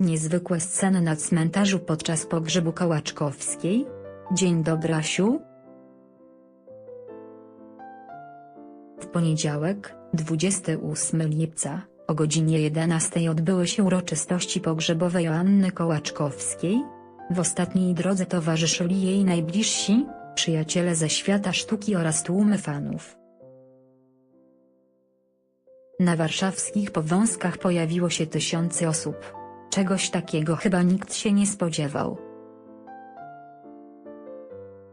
Niezwykłe sceny na cmentarzu podczas pogrzebu Kołaczkowskiej? Dzień dobry Asiu. W poniedziałek, 28 lipca, o godzinie 11 odbyły się uroczystości pogrzebowe Joanny Kołaczkowskiej. W ostatniej drodze towarzyszyli jej najbliżsi, przyjaciele ze świata sztuki oraz tłumy fanów. Na warszawskich powązkach pojawiło się tysiące osób. Czegoś takiego chyba nikt się nie spodziewał.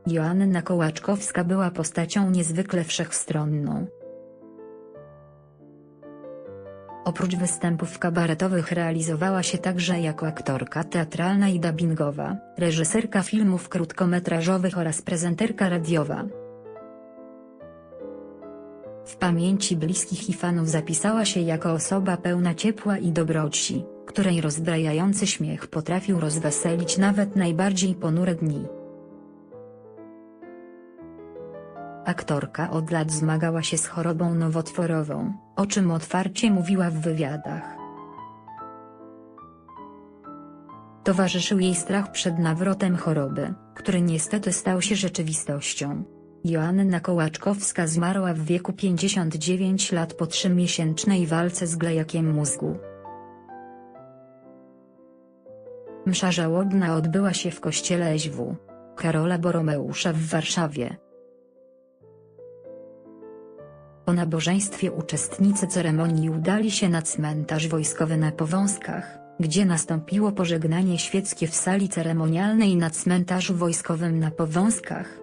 Joanna Kołaczkowska była postacią niezwykle wszechstronną. Oprócz występów kabaretowych realizowała się także jako aktorka teatralna i dubbingowa, reżyserka filmów krótkometrażowych oraz prezenterka radiowa. W pamięci bliskich i fanów zapisała się jako osoba pełna ciepła i dobroci, której rozbrajający śmiech potrafił rozweselić nawet najbardziej ponure dni. Aktorka od lat zmagała się z chorobą nowotworową, o czym otwarcie mówiła w wywiadach. Towarzyszył jej strach przed nawrotem choroby, który niestety stał się rzeczywistością. Joanna Kołaczkowska zmarła w wieku 59 lat po trzymiesięcznej walce z glejakiem mózgu. Msza żałobna odbyła się w kościele SW. Karola Boromeusza w Warszawie. Po nabożeństwie uczestnicy ceremonii udali się na cmentarz wojskowy na Powązkach, gdzie nastąpiło pożegnanie świeckie w sali ceremonialnej na cmentarzu wojskowym na Powązkach.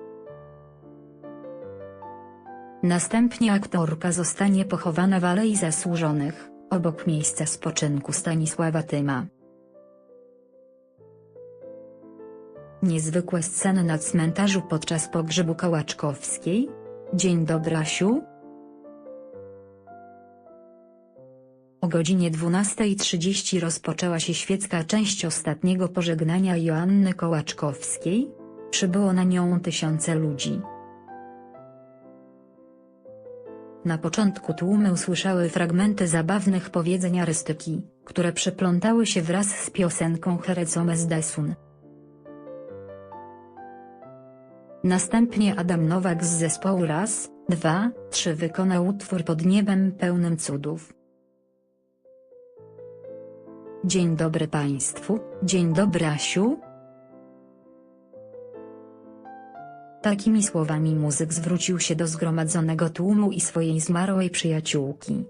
Następnie aktorka zostanie pochowana w Alei Zasłużonych, obok miejsca spoczynku Stanisława Tyma. Niezwykłe sceny na cmentarzu podczas pogrzebu Kołaczkowskiej? Dzień dobry Asiu. O godzinie 12.30 rozpoczęła się świecka część ostatniego pożegnania Joanny Kołaczkowskiej. Przybyło na nią tysiące ludzi. Na początku tłumy usłyszały fragmenty zabawnych powiedzeń arystyki, które przeplątały się wraz z piosenką Herecomes Desun. Następnie Adam Nowak z zespołu Raz, Dwa, Trzy wykonał utwór pod niebem pełnym cudów. Dzień dobry Państwu, dzień dobry Asiu. Takimi słowami muzyk zwrócił się do zgromadzonego tłumu i swojej zmarłej przyjaciółki.